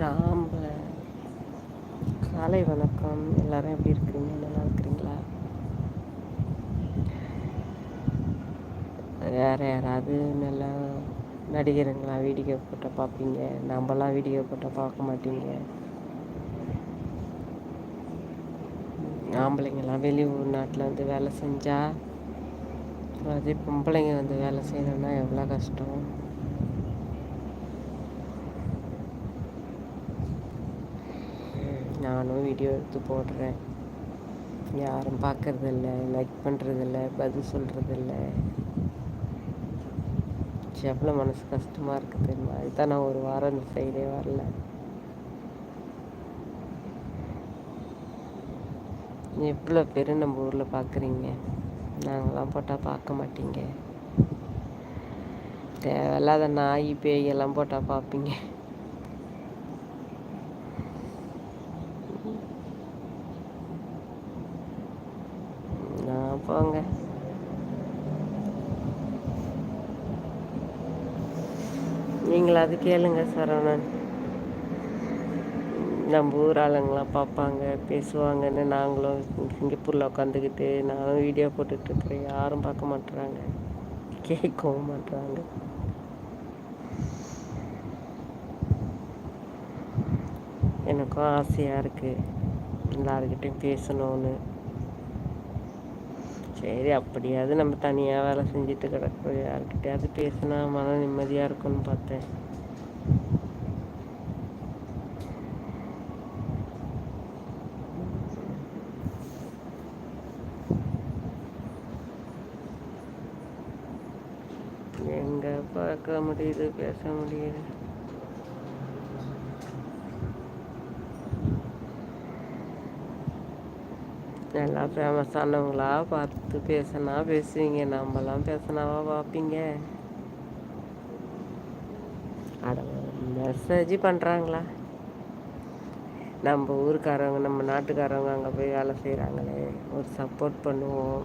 ராம்ப காலை வணக்கம். எல்லாரும் எப்படி இருக்கிறீங்க நல்லா இருக்கிறீங்களா? வேறு யாராவது நல்லா நடிகருங்களா? வீடியோ போட்டால் பார்ப்பீங்க. நம்மளாம் வீடியோ போட்டால் பார்க்க மாட்டீங்க. ஆம்பளைங்கெல்லாம் வெளியூர் நாட்டில் வந்து வேலை செஞ்சால் அதே பொம்பளைங்க வந்து வேலை செய்யணும்னா எவ்வளோ கஷ்டம்? நானும் வீடியோ எடுத்து போடுறேன். யாரும் பார்க்குறதில்ல லைக் பண்ணுறதில்ல பதில் சொல்கிறதில்ல எவ்வளோ மனசு கஷ்டமாக இருக்குது தெரியுமா? அதுதான் நான் ஒரு வாரம் இந்த சைடே வரல. எவ்வளோ பேர் நம்ம ஊரில் பார்க்குறீங்க? நாங்களாம் போட்டால் பார்க்க மாட்டீங்க. தேவையில்லாத நாய் பேய் எல்லாம் போட்டால் பார்ப்பீங்க. போங்க நீங்கள் அது கேளுங்க சரவணன். நம்ம ஊர் ஆளுங்களாம் பார்ப்பாங்க பேசுவாங்கன்னு நாங்களும் சிங்கப்பூரில் உட்காந்துக்கிட்டு நானும் வீடியோ போட்டுட்ருக்குறேன் யாரும் பார்க்க மாட்டுறாங்க கேட்கவும் மாட்டுறாங்க எனக்கும் ஆசையாக இருக்குது எல்லாருக்கிட்டையும் பேசணும்னு. சரி அப்படியாவது நம்ம தனியாக வேலை செஞ்சுட்டு கிடக்குறோம் யார்கிட்டயாவது பேசினா மன நிம்மதியாக இருக்கும்னு பார்த்தேன். எங்கே பார்க்க முடியுது பேச முடியுது. நல்லா ஃபேமஸானவங்களா பார்த்து பேசினா பேசுவீங்க. நம்மலாம் பேசினாவா பார்ப்பீங்க. அட மெசேஜ் பண்ணுறாங்களா நம்ம ஊருக்காரவங்க நம்ம நாட்டுக்காரவங்க அங்கே போய் வேலை செய்கிறாங்களே ஒரு சப்போர்ட் பண்ணுவோம்.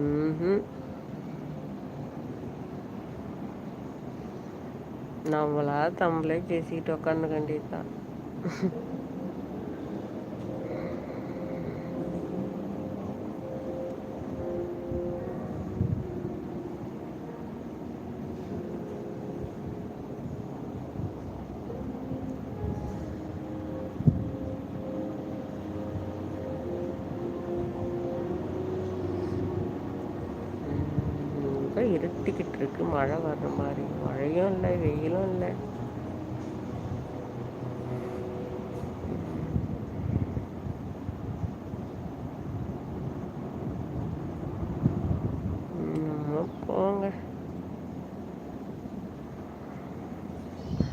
ம் நம்மளா தம்பளே பேசிக்கிட்டு உட்காந்து கண்டிப்பாக தான் ரொம்ப இருட்டிக்கிட்டு இருக்கு மழை வர்ற மாதிரி. மழையும் இல்லை வெயிலும் இல்லை. போங்க.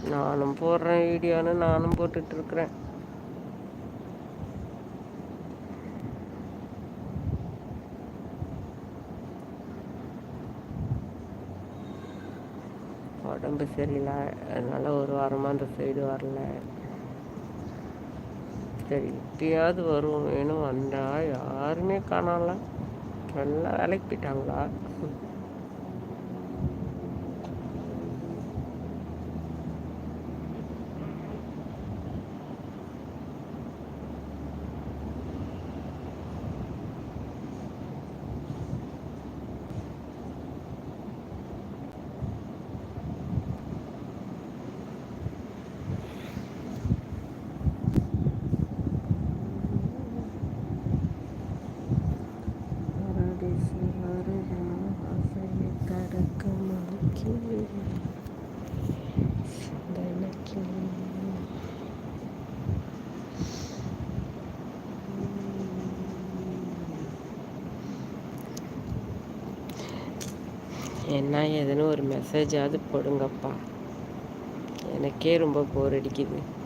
நானும் போடுறேன் வீடியோன்னு நானும் போட்டுட்ருக்குறேன் உடம்பு சரியில்லை. அதனால் ஒரு வாரமாக அந்த சைடு வரல. சரி இப்பயாவது வரும் வேணும் வந்தால் யாருமே காணால நல்லா வேலைக்கு போயிட்டாங்களா? என்ன ஏதுன்னு ஒரு மெசேஜாவது போடுங்கப்பா. எனக்கே ரொம்ப போர் அடிக்குது.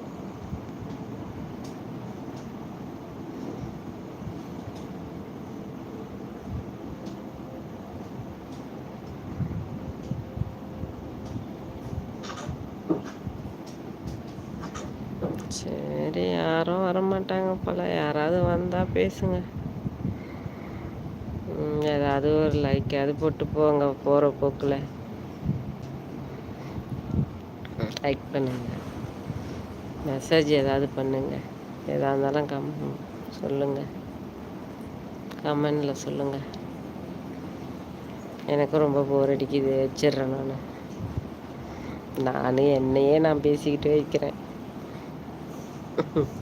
சரி யாரும் வரமாட்டாங்க போல. யாராவது வந்தால் பேசுங்க. ஏதாவது ஒரு லைக்காவது போட்டு போங்க போகிற போக்கில். லைக் பண்ணுங்க. மெசேஜ் ஏதாவது பண்ணுங்க. எதாக இருந்தாலும் கம் சொல்லுங்கள் கமெண்டில் சொல்லுங்கள் எனக்கும் ரொம்ப போர் அடிக்குது. வச்சிடுறேன் நான். நானும் என்னையே நான் பேசிக்கிட்டு வைக்கிறேன். Ha ha.